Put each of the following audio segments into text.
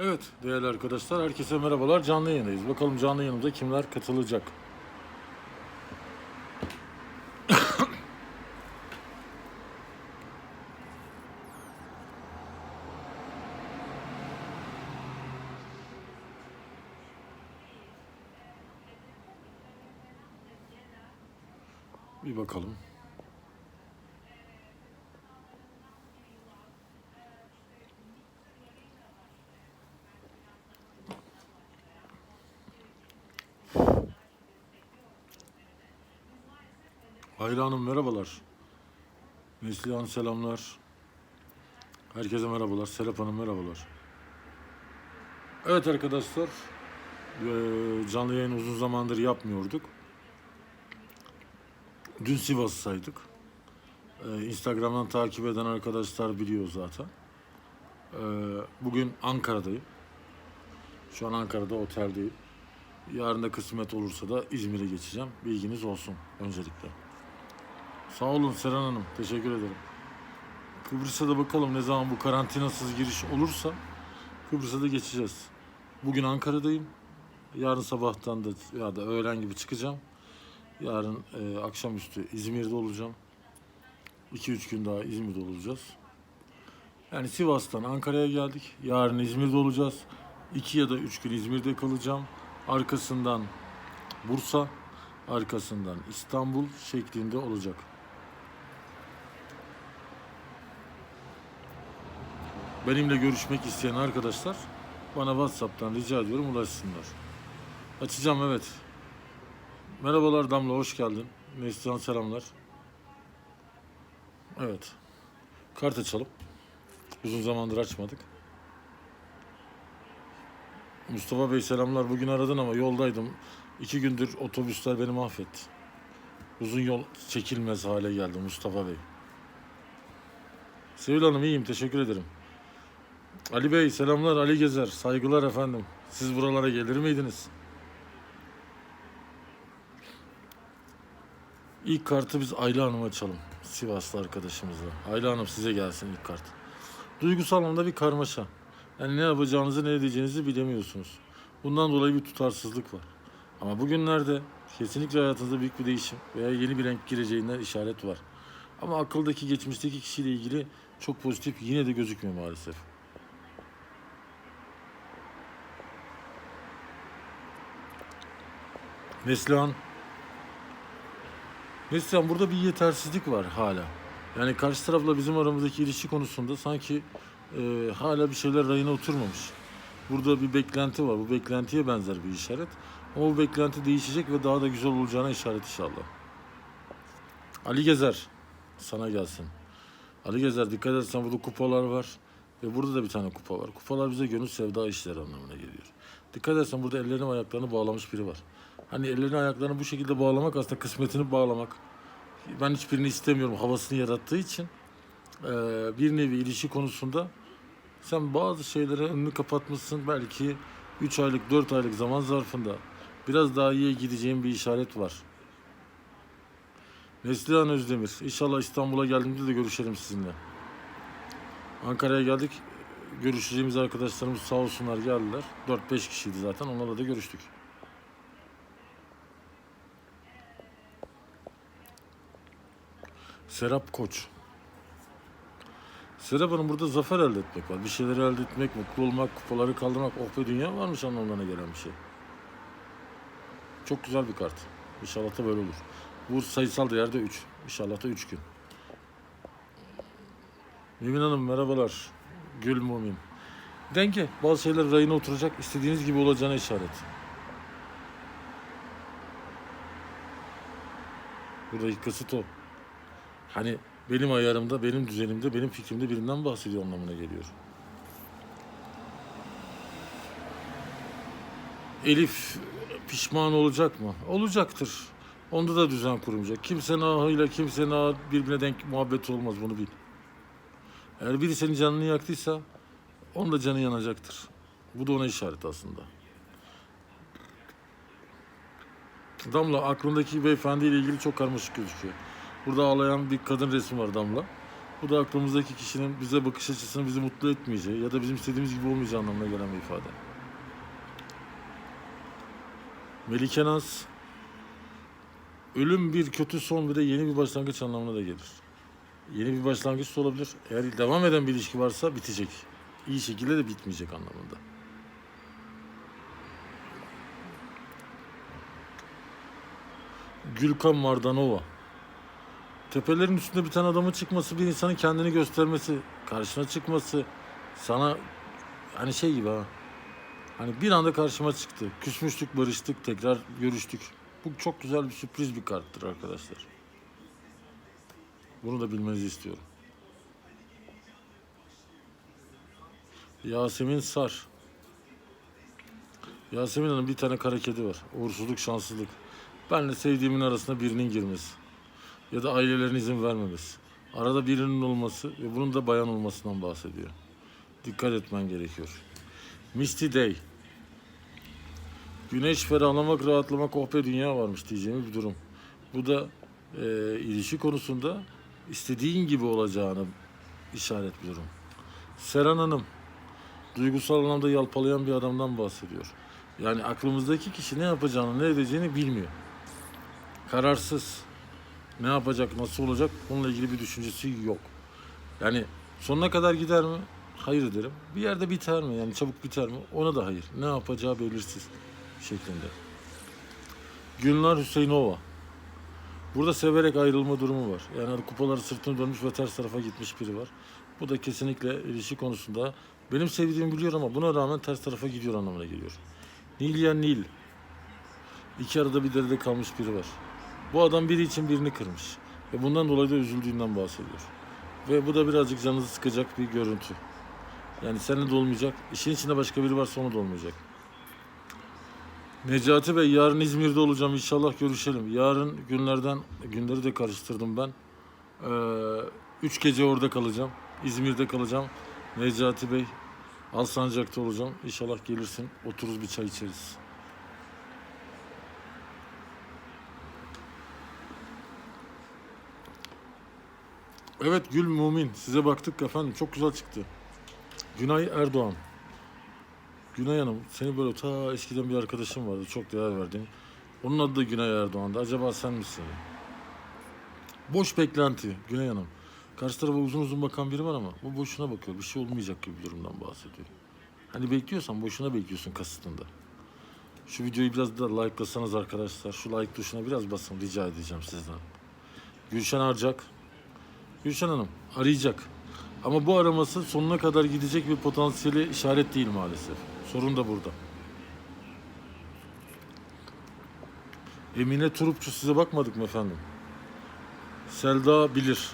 Evet değerli arkadaşlar herkese merhabalar canlı yayındayız. Bakalım canlı yayınımıza kimler katılacak? Bir bakalım. Hayri Hanım merhabalar. Neslihan selamlar. Herkese merhabalar. Serap Hanım merhabalar. Evet arkadaşlar. eee, Canlı yayın uzun zamandır yapmıyorduk. Dün Sivas'taydık. Eee, Instagram'dan takip eden arkadaşlar biliyor zaten. Eee, Bugün Ankara'dayım. Şu an Ankara'da oteldeyim. Yarın da kısmet olursa da İzmir'e geçeceğim. Bilginiz olsun öncelikle. Sağ olun Seren Hanım. Teşekkür ederim. Kıbrıs'a da bakalım ne zaman bu karantinasız giriş olursa Kıbrıs'a da geçeceğiz. Bugün Ankara'dayım. Yarın sabahtan da ya da öğlen gibi çıkacağım. Yarın e, akşamüstü İzmir'de olacağım. 2-3 gün daha İzmir'de olacağız. Yani Sivas'tan Ankara'ya geldik. Yarın İzmir'de olacağız. 2 ya da 3 gün İzmir'de kalacağım. Arkasından Bursa, arkasından İstanbul şeklinde olacak. Benimle görüşmek isteyen arkadaşlar bana WhatsApp'tan rica ediyorum ulaşsınlar. Açacağım evet. Merhabalar Damla hoş geldin. Neslihan selamlar. Evet. Kart açalım. Uzun zamandır açmadık. Mustafa Bey selamlar. Bugün aradın ama yoldaydım. İki gündür otobüsler beni mahvetti. Uzun yol çekilmez hale geldi Mustafa Bey. Sevil Hanım iyiyim teşekkür ederim. Ali Bey selamlar Ali Gezer saygılar efendim. Siz buralara gelir miydiniz? İlk kartı biz Ayla Hanım'a açalım. Sivaslı arkadaşımızla. Ayla Hanım size gelsin ilk kart. Duygusal anlamda bir karmaşa. Yani ne yapacağınızı ne edeceğinizi bilemiyorsunuz. Bundan dolayı bir tutarsızlık var. Ama bugünlerde kesinlikle hayatınızda büyük bir değişim veya yeni bir renk gireceğinden işaret var. Ama akıldaki geçmişteki kişiyle ilgili çok pozitif yine de gözükmüyor maalesef. Neslihan. Neslihan burada bir yetersizlik var hala. Yani karşı tarafla bizim aramızdaki ilişki konusunda sanki e, hala bir şeyler rayına oturmamış. Burada bir beklenti var. Bu beklentiye benzer bir işaret. Ama bu beklenti değişecek ve daha da güzel olacağına işaret inşallah. Ali Gezer sana gelsin. Ali Gezer dikkat edersen burada kupalar var. Ve burada da bir tane kupa var. Kupalar bize gönül sevda işleri anlamına geliyor. Dikkat edersen burada ellerini ayaklarını bağlamış biri var. Hani ellerini ayaklarını bu şekilde bağlamak aslında kısmetini bağlamak. Ben hiçbirini istemiyorum havasını yarattığı için. eee, bir nevi ilişki konusunda sen bazı şeylere önünü kapatmışsın. Belki 3 aylık 4 aylık zaman zarfında biraz daha iyiye gideceğin bir işaret var. Neslihan Özdemir. İnşallah İstanbul'a geldiğimde de görüşelim sizinle. Ankara'ya geldik. Görüşeceğimiz arkadaşlarımız sağ olsunlar geldiler. 4-5 kişiydi zaten. Onlarla da görüştük. Serap Koç. Serap Hanım burada zafer elde etmek var. Bir şeyleri elde etmek, mutlu olmak, kupaları kaldırmak. Oh be dünya varmış anlamlarına gelen bir şey. Çok güzel bir kart. İnşallah da böyle olur. Bu sayısal değerde 3. İnşallah da 3 gün. Mümin Hanım merhabalar. Gül Mumin. Denge. Bazı şeyler rayına oturacak. istediğiniz gibi olacağına işaret. Buradaki kasıt o. Hani benim ayarımda, benim düzenimde, benim fikrimde birinden bahsediyor anlamına geliyor. Elif pişman olacak mı? Olacaktır. Onda da düzen kurulacak. Kimsenin ahıyla kimsenin ahı birbirine denk muhabbet olmaz bunu bil. Eğer biri senin canını yaktıysa onun da canı yanacaktır. Bu da ona işaret aslında. Damla aklındaki beyefendiyle ilgili çok karmaşık gözüküyor. Burada ağlayan bir kadın resmi var Damla. Bu da aklımızdaki kişinin bize bakış açısını bizi mutlu etmeyeceği ya da bizim istediğimiz gibi olmayacağı anlamına gelen bir ifade. Melike Naz, ölüm bir kötü son bir de yeni bir başlangıç anlamına da gelir. Yeni bir başlangıç da olabilir. Eğer devam eden bir ilişki varsa bitecek. İyi şekilde de bitmeyecek anlamında. Gülkan Mardanova. Tepelerin üstünde bir tane adamın çıkması, bir insanın kendini göstermesi, karşına çıkması, sana hani şey gibi ha. Hani bir anda karşıma çıktı. Küsmüştük, barıştık, tekrar görüştük. Bu çok güzel bir sürpriz bir karttır arkadaşlar. Bunu da bilmenizi istiyorum. Yasemin Sar. Yasemin Hanım bir tane kara kedi var. Uğursuzluk, şanssızlık. Benle sevdiğimin arasına birinin girmesi. Ya da ailelerin izin vermemesi. Arada birinin olması ve bunun da bayan olmasından bahsediyor. Dikkat etmen gerekiyor. Misty Day. Güneş ferahlamak, rahatlamak, oh be dünya varmış diyeceğim bir durum. Bu da e, ilişki konusunda istediğin gibi olacağını işaret bir durum. Seren Hanım, duygusal anlamda yalpalayan bir adamdan bahsediyor. Yani aklımızdaki kişi ne yapacağını, ne edeceğini bilmiyor. Kararsız. Ne yapacak, nasıl olacak bununla ilgili bir düşüncesi yok. Yani sonuna kadar gider mi? Hayır derim. Bir yerde biter mi? Yani çabuk biter mi? Ona da hayır. Ne yapacağı belirsiz şeklinde. Gülnar Hüseyinova. Burada severek ayrılma durumu var. Yani kupaları sırtını dönmüş ve ters tarafa gitmiş biri var. Bu da kesinlikle ilişki konusunda benim sevdiğimi biliyor ama buna rağmen ters tarafa gidiyor anlamına geliyor. Nilya Nil. İki arada bir derede kalmış biri var. Bu adam biri için birini kırmış. Ve bundan dolayı da üzüldüğünden bahsediyor. Ve bu da birazcık canınızı sıkacak bir görüntü. Yani seninle de olmayacak. İşin içinde başka biri varsa onu da olmayacak. Necati Bey yarın İzmir'de olacağım. İnşallah görüşelim. Yarın günlerden, günleri de karıştırdım ben. Ee, üç gece orada kalacağım. İzmir'de kalacağım. Necati Bey Alsancak'ta olacağım. İnşallah gelirsin. Otururuz bir çay içeriz. Evet Gül Mumin. Size baktık efendim. Çok güzel çıktı. Günay Erdoğan. Günay Hanım, seni böyle ta eskiden bir arkadaşım vardı. Çok değer verdiğim. Onun adı da Günay Erdoğan'dı. Acaba sen misin? Boş beklenti Günay Hanım. Karşı tarafa uzun uzun bakan biri var ama bu boşuna bakıyor. Bir şey olmayacak gibi bir durumdan bahsediyor. Hani bekliyorsan boşuna bekliyorsun kasıtında. Şu videoyu biraz da likelasanız arkadaşlar. Şu like tuşuna biraz basın rica edeceğim sizden. Gülşen Arcak. Gülşen Hanım arayacak. Ama bu araması sonuna kadar gidecek bir potansiyeli işaret değil maalesef. Sorun da burada. Emine Turupçu size bakmadık mı efendim? Selda bilir.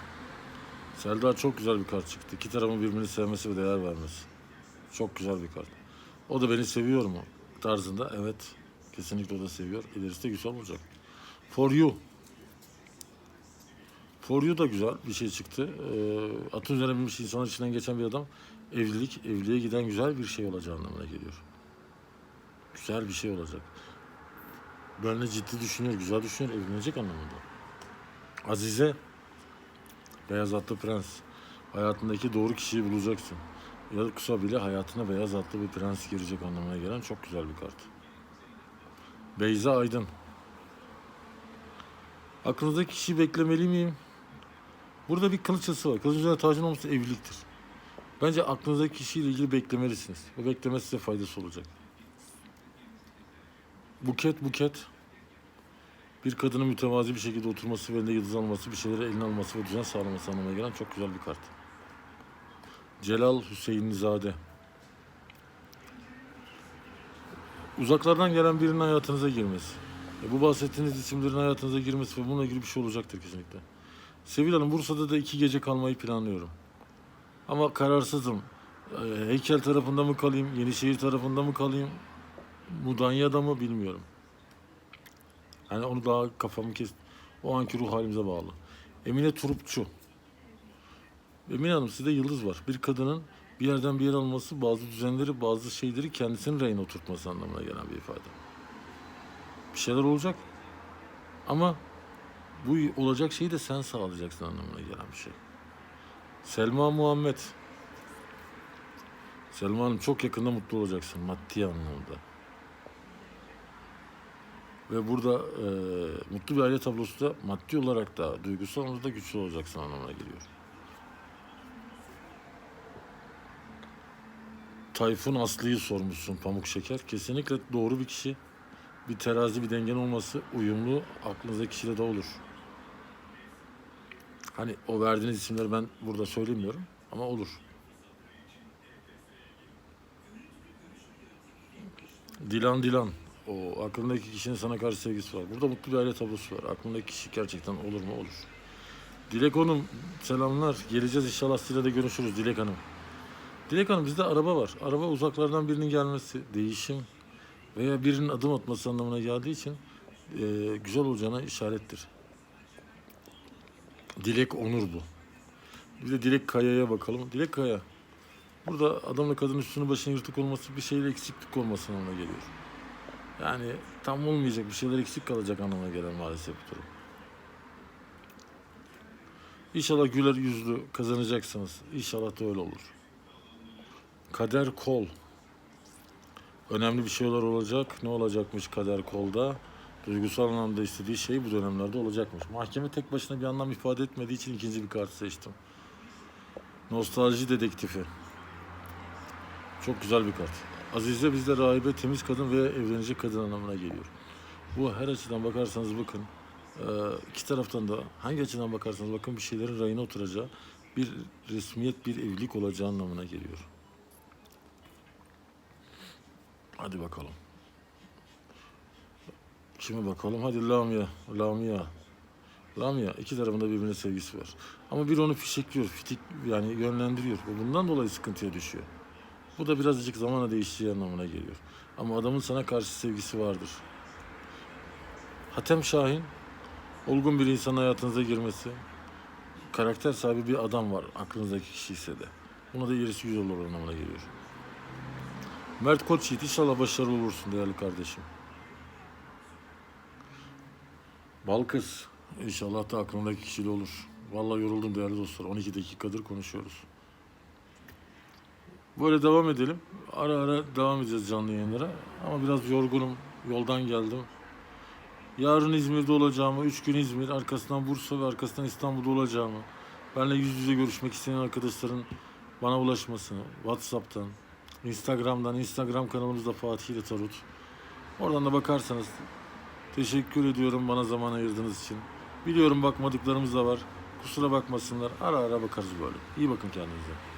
Selda çok güzel bir kart çıktı. İki tarafın birbirini sevmesi ve değer vermesi. Çok güzel bir kart. O da beni seviyor mu? Tarzında evet. Kesinlikle o da seviyor. İlerisi de güzel olacak. For you. For You da güzel bir şey çıktı. Ee, atın üzerine binmiş insanlar içinden geçen bir adam evlilik, evliliğe giden güzel bir şey olacağı anlamına geliyor. Güzel bir şey olacak. Benle ciddi düşünüyor, güzel düşünüyor, evlenecek anlamında. Azize, Beyaz Atlı Prens. Hayatındaki doğru kişiyi bulacaksın. Ya kısa bile hayatına beyaz atlı bir prens girecek anlamına gelen çok güzel bir kart. Beyza Aydın. Aklınızdaki kişiyi beklemeli miyim? Burada bir kılıç ası var. Kılıç üzerine tacın olması evliliktir. Bence aklınızdaki kişiyle ilgili beklemelisiniz. Bu bekleme size faydası olacak. Buket buket. Bir kadının mütevazi bir şekilde oturması ve elinde yıldız alması, bir şeyleri eline alması ve düzen sağlaması anlamına gelen çok güzel bir kart. Celal Hüseyinzade. Uzaklardan gelen birinin hayatınıza girmesi. E, bu bahsettiğiniz isimlerin hayatınıza girmesi ve bununla ilgili bir şey olacaktır kesinlikle. Sevil Hanım Bursa'da da iki gece kalmayı planlıyorum. Ama kararsızım. E, Heykel tarafında mı kalayım, Yenişehir tarafında mı kalayım, Mudanya'da mı bilmiyorum. Yani onu daha kafamı kes. O anki ruh halimize bağlı. Emine Turupçu. Emine Hanım sizde yıldız var. Bir kadının bir yerden bir yer alması bazı düzenleri, bazı şeyleri kendisinin rayına oturtması anlamına gelen bir ifade. Bir şeyler olacak. Ama bu olacak şeyi de sen sağlayacaksın anlamına gelen bir şey. Selma Muhammed. Selma Hanım çok yakında mutlu olacaksın maddi anlamda. Ve burada e, mutlu bir aile tablosu da maddi olarak da duygusal anlamda da güçlü olacaksın anlamına geliyor. Tayfun Aslı'yı sormuşsun Pamuk Şeker. Kesinlikle doğru bir kişi. Bir terazi bir dengen olması uyumlu aklınızdaki kişide de olur. Hani o verdiğiniz isimleri ben burada söylemiyorum ama olur. Dilan Dilan. O aklındaki kişinin sana karşı sevgisi var. Burada mutlu bir aile tablosu var. Aklındaki kişi gerçekten olur mu? Olur. Dilek Hanım selamlar. Geleceğiz inşallah sizinle de görüşürüz Dilek Hanım. Dilek Hanım bizde araba var. Araba uzaklardan birinin gelmesi, değişim veya birinin adım atması anlamına geldiği için e, güzel olacağına işarettir. Dilek Onur bu. Bir de Dilek Kaya'ya bakalım. Dilek Kaya. Burada adamla kadın üstünü başına yırtık olması bir şeyle eksiklik olması anlamına geliyor. Yani tam olmayacak bir şeyler eksik kalacak anlamına gelen maalesef bu durum. İnşallah güler yüzlü kazanacaksınız. İnşallah da öyle olur. Kader Kol. Önemli bir şeyler olacak. Ne olacakmış Kader Kol'da? Duygusal anlamda istediği şey bu dönemlerde olacakmış. Mahkeme tek başına bir anlam ifade etmediği için ikinci bir kart seçtim. Nostalji dedektifi. Çok güzel bir kart. Azize bizde rahibe, temiz kadın ve evlenecek kadın anlamına geliyor. Bu her açıdan bakarsanız bakın. e, iki taraftan da hangi açıdan bakarsanız bakın bir şeylerin rayına oturacağı bir resmiyet, bir evlilik olacağı anlamına geliyor. Hadi bakalım. Kime bakalım? Hadi Lamia. Lamia. Lamia. iki tarafında birbirine sevgisi var. Ama bir onu fişekliyor, fitik yani yönlendiriyor. Bundan dolayı sıkıntıya düşüyor. Bu da birazcık zamanla değiştiği anlamına geliyor. Ama adamın sana karşı sevgisi vardır. Hatem Şahin, olgun bir insan hayatınıza girmesi, karakter sahibi bir adam var aklınızdaki kişi ise de. Buna da gerisi güzel olur anlamına geliyor. Mert Koçyiğit inşallah başarılı olursun değerli kardeşim. Balkız inşallah da aklındaki kişili olur. Vallahi yoruldum değerli dostlar. 12 dakikadır konuşuyoruz. Böyle devam edelim. Ara ara devam edeceğiz canlı yayınlara. Ama biraz yorgunum. Yoldan geldim. Yarın İzmir'de olacağımı, 3 gün İzmir, arkasından Bursa ve arkasından İstanbul'da olacağımı, benimle yüz yüze görüşmek isteyen arkadaşların bana ulaşmasını, WhatsApp'tan, Instagram'dan, Instagram kanalımızda Fatih ile Tarot. Oradan da bakarsanız teşekkür ediyorum bana zaman ayırdığınız için. Biliyorum bakmadıklarımız da var. Kusura bakmasınlar. Ara ara bakarız böyle. İyi bakın kendinize.